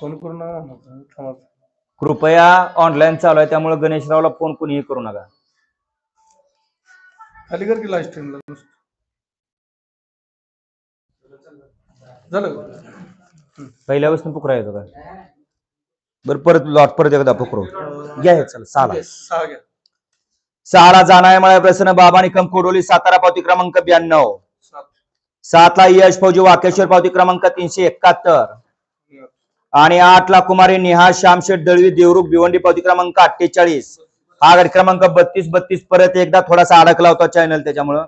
Phone करून नका. कृपया ऑनलाईन चालू आहे त्यामुळे गणेशरावला फोन कोणीही करू नका. खाली कर की लाईव्ह स्ट्रीमला नुसतं. झालं का? पहिल्यापासून पुकरा येतो का? बरं परत लॉट परत एकदा पुकरू. घ्या हे चल Yes, सहा घ्या. सहाला जाणार मला प्रसन्न बाबा निकम कोडोली सातारा पावती क्रमांक ब्याण्णव. सातला यश फौजी वाकेश्वर पावती क्रमांक तीनशे एकाहत्तर. आणि आठला कुमारी नेहा श्यामशेठ दळवी देवरुख भिवंडी पावती क्रमांक अठ्ठेचाळीस. हा गट क्रमांक बत्तीस बत्तीस परत एकदा थोडासा अडकला होता चॅनल त्याच्यामुळं.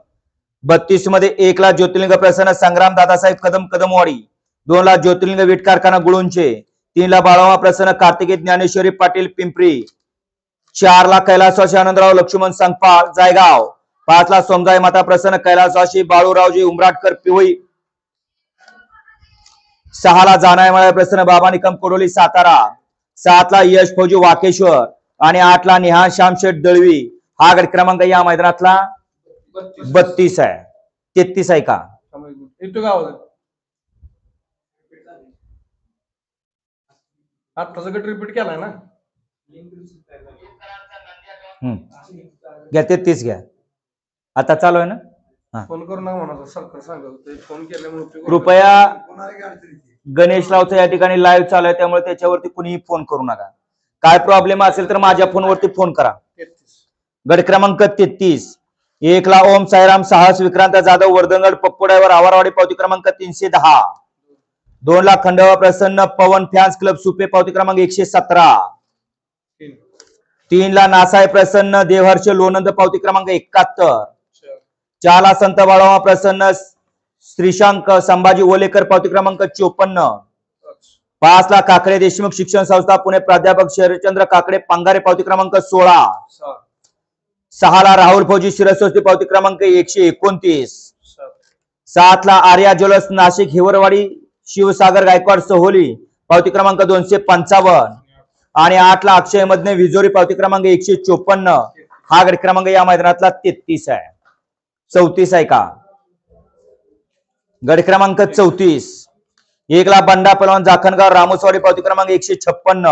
बत्तीसमध्ये एकला ज्योतिर्लिंग प्रसन्न संग्राम दादासाहेब कदम कदमवाडी. दोनला ज्योतिर्लिंग वीट कारखाना गुळूंचे. तीनला बाळावा प्रसन्न कार्तिकी ज्ञानेश्वरी पाटील पिंपरी. चारला कैलासवासी आनंदराव लक्ष्मण संगपाळ जायगाव. पाचला सोमजाई माता प्रसन्न कैलासवासी बाळूरावजी उमराटकर पिवळी. सहाला जानायमाळा प्रसन्न बाबा निकम कोडोली सातारा. सातला यश फौजी वाकेश्वर आणि आठला निहान श्यामशेठ दळवी. हा गट क्रमांक या मैदानातला बत्तीस आहे. तेहतीस आहे का? आत्ताचा गट रिपीट केलाय ना. घ्या तेहतीस घ्या. आता चालू आहे ना? फोन करून नका म्हणा सरकार सांगत ते फोन केल्यामुळे उपयोग कृपया गणेशरावचं या ठिकाणी लाईव्ह चालू आहे त्यामुळे त्याच्यावरती कुणीही फोन करू नका. काय प्रॉब्लेम असेल तर माझ्या फोनवरती फोन करा. गट क्रमांक तेहतीस. एकला ओम साईराम साहस विक्रांत जाधव वर्धनगड पप्पुडावर आवारवाडी पावती क्रमांक तीनशे दहा. दोन ला खंडवा प्रसन्न पवन फॅन्स क्लब सुपे पावती क्रमांक एकशे सतरा. तीन. तीन ला नासाय प्रसन्न देवहर्ष लोणंद पावती क्रमांक एकाहत्तर. चाला संत बाळावा प्रसन्न श्रीशांक संभाजी ओलेकर पावती क्रमांक चोपन्न. पाच ला काकडे देशमुख शिक्षण संस्था पुणे प्राध्यापक शरचंद्र काकडे पांगारे पावती क्रमांक सोळा. सहा ला राहुल फौजी शिरस्वस्ती पावती क्रमांक एकशे एकोणतीस. सातला सात ला आर्या ज्वेलर्स नाशिक हिवरवाडी शिवसागर गायकवाड सोहोली पावती क्रमांक दोनशे पंचावन्न. आणि आठ ला अक्षय मधने विजोरी पावती क्रमांक एकशे चोपन्न. हा गट क्रमांक या मैदानातला तेहतीस आहे. चौतीस आहे का? क्रमांक चौतीस. एकला बंडा पलवान जाखणगाव रामोसवाडी पावती क्रमांक एकशे छप्पन्न.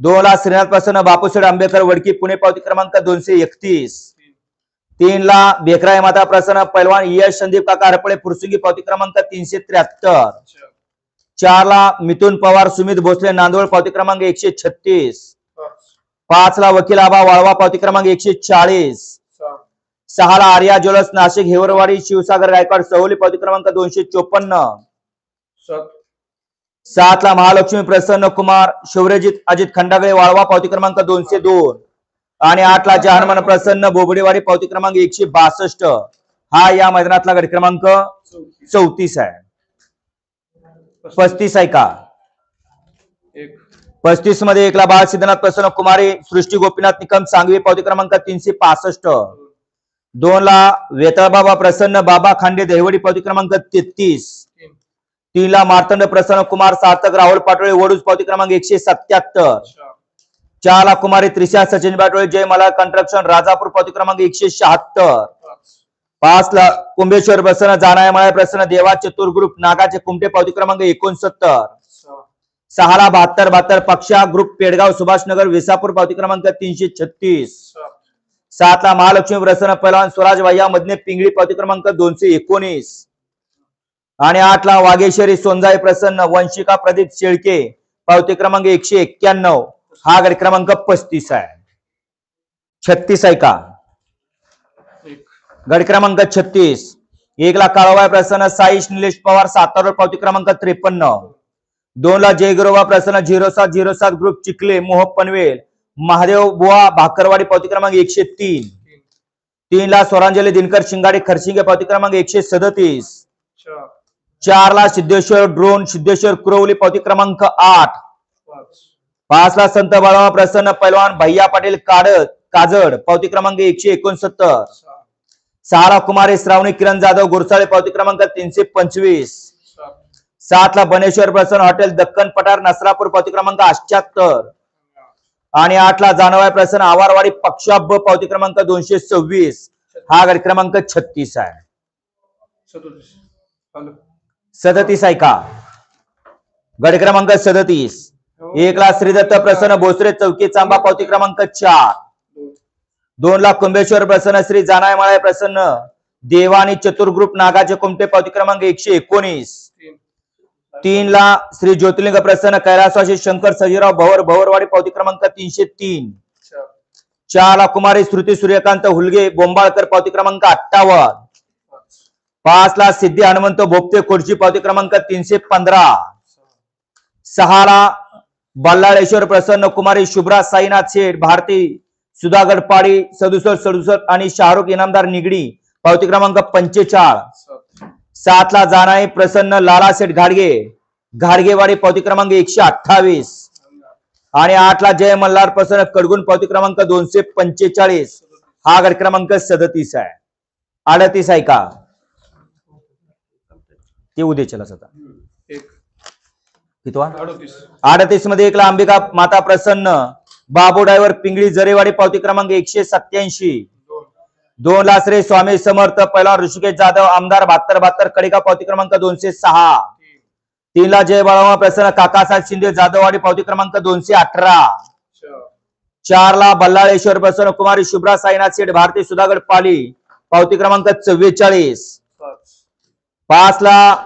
दोनला श्रीनाथ प्रसन्न बापूसेड आंबेडकर वडकी पुणे पावती क्रमांक दोनशे एकतीस. तीनला बेकराय माता प्रसन्न पैलवान यश संदीप काका हरपळे पुरसुंगी पावती क्रमांक तीनशे त्र्याहत्तर. चारला मिथुन पवार सुमित भोसले नांदवड पावती क्रमांक एकशे छत्तीस. पाचला पाच ला वकील आबा वाळवा पावती क्रमांक एकशे चाळीस. सहा सहा ला आर्या ज्वेलर्स नाशिक हिवरवाडी शिवसागर गायकवाड सहोली पावती क्रमांक दोनशे चोपन्न. सात. सात ला महालक्ष्मी प्रसन्न कुमार शिवरजित अजित खंडागळे वाळवा पावती क्रमांक दोनशे दोन. आणि आठ ला जहानमान प्रसन्न बोबडेवाडी पावती क्रमांक एकशे बासष्ट. हा या मैदानातला गट क्रमांक चौतीस आहे. पस्तीस आहे का? पस्तीसमध्ये एकला बाळ सिद्धनाथ प्रसन्न कुमारी सृष्टी गोपीनाथ निकम सांगवी पावती क्रमांक तीनशे पासष्ट. दोन ला वेताळ बाबा प्रसन्न बाबा खांडे दहिवडी पावती क्रमांक तेहतीस. तीन. ला मार्तंड प्रसन्न कुमार सार्थक राहुल पाटोळे वडूज पावती क्रमांक एकशे सत्याहत्तर. चार ला कुमारी त्रिशा सचिन पाटोळे जय मला कंस्ट्रक्शन राजापूर पावती क्रमांक एकशे शहात्तर. पाच. ला कुंभेश्वर प्रसन्न जानाय मळा प्रसन्न देवा चतुर ग्रुप नागाचे कुमटे पावती क्रमांक एकोणसत्तर. सहा सहा ला बहात्तर बहात्तर पक्षा ग्रुप पेडगाव सुभाषनगर विसापूर पावती क्रमांक तीनशे छत्तीस. सातला महालक्ष्मी प्रसन्न पहलवान स्वराज वाह्या मधने पिंगळी पावती क्रमांक दोनशे एकोणीस. आणि आठला वाघेश्वरी सोनजाई प्रसन्न वंशिका प्रदीप शेळके पावती क्रमांक एकशे एक्क्याण्णव. हा गट क्रमांक पस्तीस आहे. छत्तीस आहे का? गट क्रमांक छत्तीस. एकला ला प्रसन्न साईश निलेश पवार सातारा पावती क्रमांक त्रेपन्न. दोनला ला प्रसन्न झिरो सात झिरो सात ग्रुप चिखले मोह पनवेल. महादेव बुवा भाकरवाडी पावती क्रमांक एकशे तीन. तीन ला स्वरांजली दिनकर शिंगाडे खरशिंगे पावती क्रमांक एकशे सदतीस. चार चार ला सिद्धेश्वर ड्रोन सिद्धेश्वर कुरवली पावती क्रमांक आठ. पाच. पाच ला संत बाळावा प्रसन्न पैलवान भैया पाटील काडत काजड पावती क्रमांक एकशे एकोणसत्तर. सहा ला कुमारी श्रावणी किरण जाधव गुरसाळे पावती क्रमांक तीनशे पंचवीस. सात सात ला बनेश्वर प्रसन्न हॉटेल दक्कन पठार नसरापूर पावती क्रमांक अठ्याहत्तर. आणि आठ ला जानवाय प्रसन्न आवारवाडी पक्षाब पावती क्रमांक दोनशे सव्वीस. हा गट क्रमांक छत्तीस आहे. सदोतीस. आहे का? गट क्रमांक सदतीस. एक लाख श्रीदत्त प्रसन्न भोसरे चौकी चांबा पावती क्रमांक चार. दोन लाख कुंभेश्वर प्रसन्न श्री जानाय माळे प्रसन्न. देवानी चतुर ग्रुप नागाचे कुमटे पावती क्रमांक एकशे एकोणीस? तीन ला श्री ज्योतिर्लिंग प्रसन्न कैलासवासी शंकर सजीराव भवर भवरवाडी पावती क्रमांक तीनशे तीन. चार ला कुमारी श्रुती सूर्यकांत हुलगे बोंबाळकर पावती क्रमांक अठ्ठावन्न. पाच ला सिद्धी हनुमंत भोपते खुर्ची पावती क्रमांक तीनशे पंधरा. सहा ला बल्लाळेश्वर प्रसन्न कुमारी शुभ्रा साईनाथ शेठ भारती सुधागड पाडी सदुसष्ट सदुसष्ट आणि शाहरुख इनामदार निगडी पावती क्रमांक पंचेचाळ. सातला जाणारे प्रसन्न लालासेठ घाडगे. घाडगेवाडी पावती क्रमांक एकशे अठ्ठावीस. आणि आठला जय मल्हार प्रसन्न कडगुण पावती क्रमांक दोनशे पंचेचाळीस. हा गट क्रमांक सदतीस आहे. अडतीस आहे का? ते उद्याच्याला आता कितवा? अडतीस अडतीसमध्ये एकला अंबिका माता प्रसन्न. बाबू ड्रायव्हर पिंगळी जरेवाडी पावती क्रमांक एकशे सत्याऐंशी दोन दोन ला श्री स्वामी समर्थ पहिला ऋषिकेश जाधव आमदार बहात्तर बहात्तर कडिका पावती क्रमांक दोनशे सहा. तीन ला जय बाळामा प्रसन्न काकासाहेब शिंदे जाधववाडी पावती क्रमांक दोनशे अठरा. चार ला बल्लाळेश्वर प्रसन्न कुमारी शुभ्रा साईनाथ शेठ भारती सुधागड पाली पावती क्रमांक चव्वेचाळीस. पाच. पाच ला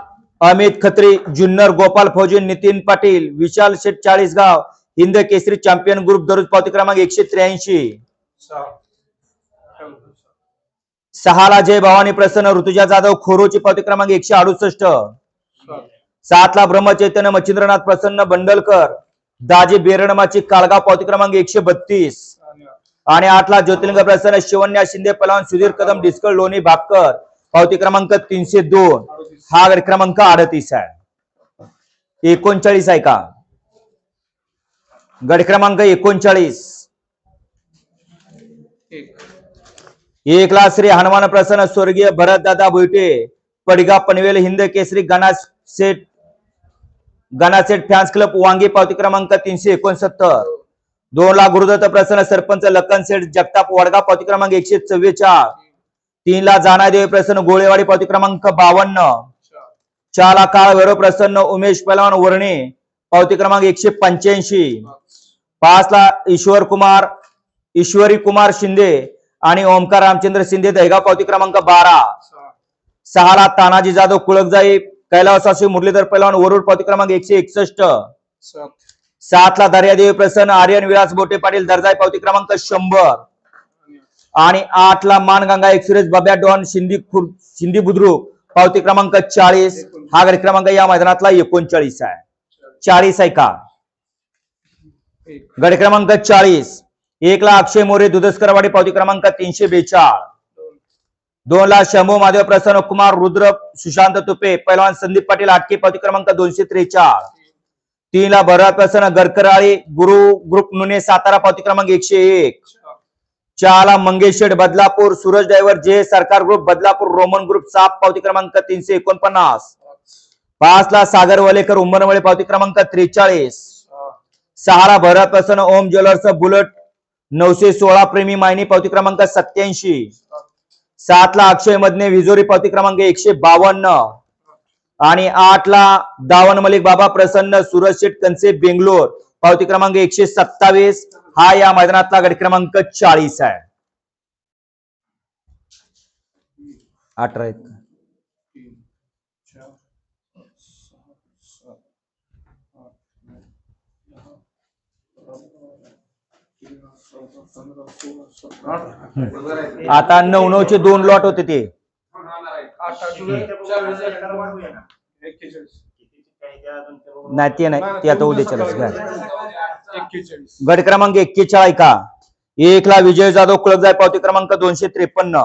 अमित खत्री जुन्नर गोपाल फौजी नितीन पाटील विशाल शेठ चाळीसगाव हिंद केसरी चॅम्पियन ग्रुप दररोज पावती क्रमांक एकशे त्र्याऐंशी. सहा जय भवानी प्रसन्न ऋतुजा जाधव खोरोची पावती क्रमांक एकशे अडुसष्ट. सातला ब्रह्मचैतन्य मच्छिंद्रनाथ प्रसन्न बंडलकर. दाजी बेरणमाची काळगाव पावती क्रमांक एकशे बत्तीस. आणि आठला ज्योतिर्लिंग प्रसन्न शिवन्या शिंदे पलवान सुधीर कदम डिस्कळ लोणी भापकर पावती क्रमांक तीनशे दोन. हा गड क्रमांक अडतीस आहे. एकोणचाळीस आहे का? गड क्रमांक एकोणचाळीस एक एकला श्री हनुमान प्रसन्न स्वर्गीय भरत दादा भुईटे पडगा पनवेल हिंद केसरी गणा सेठ गणा फॅन्स क्लब वांगी पावती क्रमांक तीनशे एकोणसत्तर. दोन लाख गुरुदत्त प्रसन्न सरपंच लखन सेठ जगताप वडगा पावती क्रमांक एकशे चव्वेचाळ. तीन लाख जानादेवी प्रसन्न गोळेवाडी पावती क्रमांक बावन्न. चार लाख काळ भैरव प्रसन्न उमेश पलवान वर्णे पावती क्रमांक एकशे पंच्याऐंशी. पाच लाख ईश्वर कुमार ईश्वरी कुमार शिंदे आणि ओमकार रामचंद्र शिंदे दहेगाव पावती क्रमांक बारा. सहाला तानाजी जाधव कुळकजाई कैलासवासी मुरलीधर पैलवान वरुड पावती क्रमांक एकशे एकसष्ट. सातला दर्यादेवी प्रसन्न आर्यन विलास बोटे पाटील दर्जाई पावती क्रमांक शंभर. आणि आठ आणि ला मानगंगा एक्सप्रेस बब्या डॉन शिंदी खुर शिंदी बुद्रुक पावती क्रमांक चाळीस. हा गट क्रमांक या मैदानातला एकोणचाळीस आहे. चाळीस आहे का? गड क्रमांक चाळीस. एकला अक्षय मोरे दुधस्करवाडी पावती क्रमांक तीनशे बेचाळ. दोन ला शंभू महादेव प्रसन्न कुमार रुद्र सुशांत तुपे पैलवान संदीप पाटील आटके पावती क्रमांक दोनशे त्रेचाळ. तीन ला भरत प्रसन्न गरकराळी गुरु ग्रुप नुने सातारा पावती क्रमांक एकशे एक. चार चार बदलापूर सूरज ड्रायव्हर जे सरकार ग्रुप बदलापूर रोमन ग्रुप साप पावती क्रमांक तीनशे एकोणपन्नास. पाच ला सागर वलेकर उंबरमळे पावती क्रमांक त्रेचाळीस. सहा सहा ला भरत प्रसन्न ओम ज्वेलर्स बुलेट नऊशे सोळा प्रेमी मायनी पावती क्रमांक सत्याऐंशी सात ला अक्षय मधने विजोरी पावती क्रमांक एकशे बावन्न. आणि आठ ला दावन मलिक बाबा प्रसन्न सूरज शेठ कंचे बेंगलोर. पावती क्रमांक एकशे सत्तावीस. हा या मैदानातला गट क्रमांक चाळीस आहे. अठरा आहेत का? तीन चार पाच सहा सात आठ नऊ दहा अकरा, तेरा, चौदा, पंधरा सोळा सतरा आता नऊ नऊ चे दोन लॉट होते ते. नाही ते नाही. ते आता उद्याच्या गट क्रमांक एक्केचाळीस का एक ला विजय जाधव कुळकजाय पावती क्रमांक दोनशे त्रेपन्न.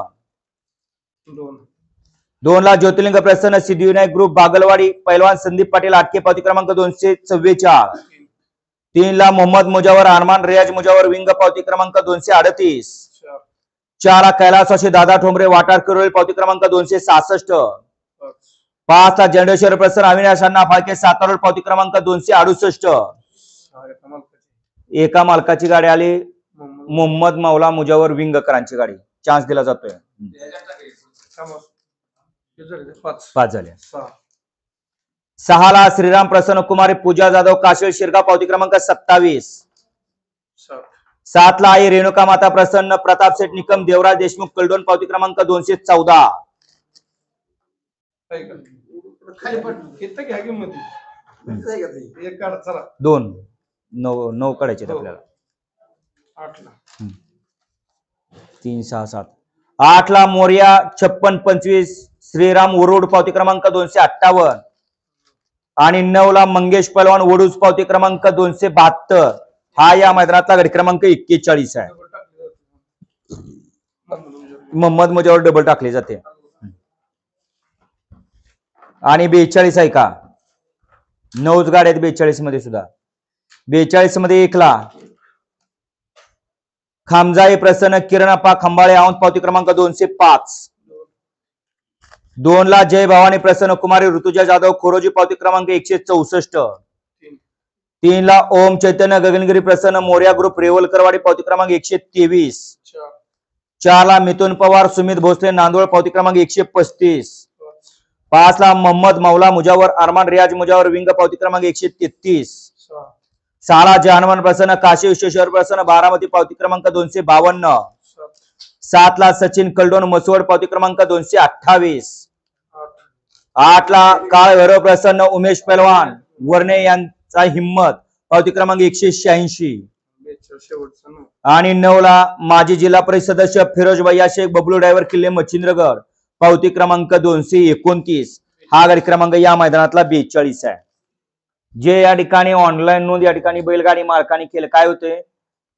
दोन ला ज्योतिर्लिंग प्रसन्न सिद्धिविनायक ग्रुप बागलवाडी पैलवान संदीप पाटील आटके पावती क्रमांक दोनशे चव्वेचाळीस तीन तीन ला मोहम्मद मुजावर अरमान रियाज मुजावर विंग पावती क्रमांक दोनशे अडतीस. चार. चार ला कैलासवासी दादा ठोंबरे वाटार किरोळी पावती क्रमांक दोनशे सहासष्ट. पाच. ला जनरेश्वर प्रसन्न अविनाश अण्णा फाळके सातारा पावती क्रमांक दोनशे अडुसष्ट. एका मालकाची. गाडी आली. मोहम्मद. मौला मुजावर विंगकरांची गाडी. चान्स दिला जातोय. पाच. झाले. सहाला श्रीराम प्रसन्न कुमारी पूजा जाधव काशीळ शिरगाव पावती क्रमांक सत्तावीस. सात सातला आई रेणुका माता प्रसन्न प्रताप शेठ निकम देवराज देशमुख कलडोन पावती क्रमांक दोनशे चौदा. दोन. नऊ नऊ काढायचे हो. आपल्याला. तीन सहा सात. आठला मोर्या छप्पन पंचवीस श्रीराम उरुड पावती क्रमांक दोनशे अठ्ठावन्न. आणि नऊला मंगेश पलवान वडूज पावती क्रमांक दोनशे बहात्तर. हा या मैदानातला गडी क्रमांक एक्केचाळीस आहे. मोहम्मद मुजावर डबल टाकले जाते. आणि बेचाळीस आहे का? नऊच गाड्या आहेत बेचाळीसमध्ये सुद्धा. बेचाळीसमध्ये एकला. खामजाई प्रसन्न किरणप्पा खंबाळे औंध पावती क्रमांक दोनशे पाच. दोन ला जय भवानी प्रसन्न कुमारी ऋतुजा जाधव खोरोजी पावती क्रमांक एकशे चौसष्ट. तीन ला ओम चैतन्य गगनगिरी प्रसन्न मोर्या ग्रुप रेवलकरवाडी पावती क्रमांक एकशे तेवीस. चार ला मिथुन पवार सुमित भोसले नांदोळ पावती क्रमांक एकशे पस्तीस. पाच ला मोहम्मद मौला मुजावर अरमान रियाज मुजावर विंग पावती क्रमांक एकशे तेहतीस. सारा जहानवान जहानवन प्रसन्न काशी विश्वेश्वर प्रसन्न बारामती पावती क्रमांक दोनशे बावन्न. सात सात ला सचिन कलडोन मसवड पावती क्रमांक दोनशे अठ्ठावीस. आठला काळ भैरव प्रसन्न उमेश पहलवान वर्णे यांचा हिंमत पावती क्रमांक एकशे शहाऐंशी. आणि नऊ ला माजी जिल्हा परिषद सदस्य फिरोज भैया शेख बबलू ड्रायव्हर किल्ले मच्छिंद्रगड पावती क्रमांक दोनशे एकोणतीस. हा गाडी क्रमांक या मैदानातला बेचाळीस आहे. जे या ठिकाणी ऑनलाईन नोंद या ठिकाणी बैलगाडी मालकाने केलं काय होते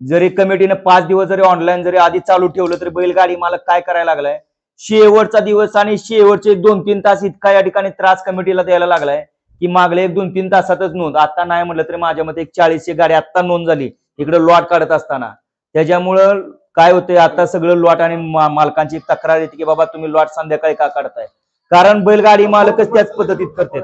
जरी कमिटीने पाच दिवस जरी ऑनलाईन जरी आधी चालू ठेवलं तरी बैलगाडी मालक काय करायला लागलाय? शेवटचा दिवस आणि शेवटचे दोन तीन तास इतका या ठिकाणी त्रास कमिटीला द्यायला लागलाय की मागले एक दोन तीन तासातच नोंद. आता नाही म्हटलं तरी माझ्या मते एक चाळीसशे गाडी आता नोंद झाली. इकडे लॉट काढत असताना. त्याच्यामुळं काय होतंय? आता सगळं लॉट आणि मालकांची तक्रार येते की बाबा तुम्ही लॉट संध्याकाळी का काढताय? कारण बैलगाडी मालकच त्याच पद्धतीत करतात.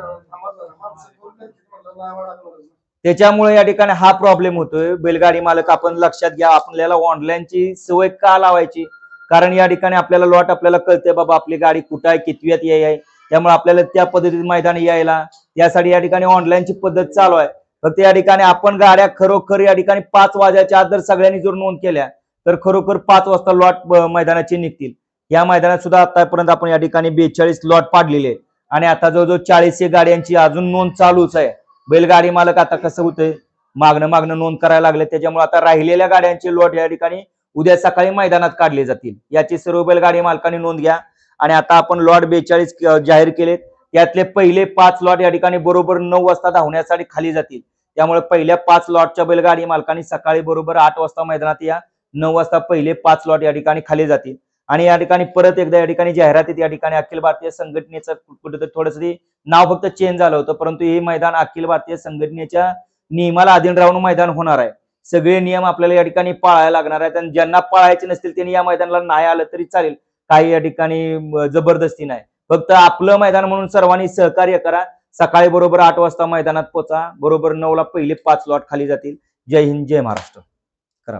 त्याच्यामुळे या ठिकाणी हा प्रॉब्लेम होतोय. बैलगाडी मालक आपण लक्षात घ्या आपल्याला ऑनलाईनची सवय का लावायची? कारण या ठिकाणी आपल्याला लॉट आपल्याला कळते बाबा आपली गाडी कुठं आहे कितव्यात ये आहे. त्यामुळे आपल्याला त्या पद्धतीत मैदानी यायला. यासाठी या ठिकाणी ऑनलाईनची पद्धत चालू आहे. फक्त या ठिकाणी आपण गाड्या खरोखर या ठिकाणी पाच वाजायच्या आत जर सगळ्यांनी जर नोंद केल्या तर खरोखर पाच वाजता लॉट मैदानाची निघतील. या मैदानात सुद्धा आतापर्यंत आपण या ठिकाणी बेचाळीस लॉट पाडलेले आणि आता जवळजवळ चाळीसशे गाड्यांची अजून नोंद चालूच आहे. बैलगाडी मालक आता कसं होतंय? मागणं मागणं नोंद करायला लागले. त्याच्यामुळे आता राहिलेल्या गाड्यांचे लॉट या ठिकाणी उद्या सकाळी मैदानात काढले जातील. याची सर्व बैलगाडी मालकांनी नोंद घ्या. आणि आता आपण लॉट बेचाळीस जाहीर केलेत. यातले पहिले पाच लॉट या ठिकाणी बरोबर नऊ वाजता धावण्यासाठी खाली जातील. त्यामुळे पहिल्या पाच लॉटच्या बैलगाडी मालकांनी सकाळी बरोबर आठ वाजता मैदानात या. नऊ वाजता पहिले पाच लॉट या ठिकाणी खाली जातील. आणि या ठिकाणी परत एकदा या ठिकाणी जाहिरातीत या ठिकाणी अखिल भारतीय संघटनेचं कुठेतरी थोडस नाव फक्त चेंज झालं होतं. परंतु हे मैदान अखिल भारतीय संघटनेच्या नियमाला अधीन राहून मैदान होणार आहे. सगळे नियम आपल्याला या ठिकाणी पाळायला लागणार आहेत. आणि ज्यांना पाळायचे नसतील त्यांनी या मैदानाला नाही आलं तरी चालेल. काही या ठिकाणी जबरदस्ती नाही. फक्त आपलं मैदान म्हणून सर्वांनी सहकार्य करा. सकाळी बरोबर आठ वाजता मैदानात पोचा. बरोबर नऊला पहिले पाच लॉट खाली जातील. जय हिंद जय महाराष्ट्र. करा.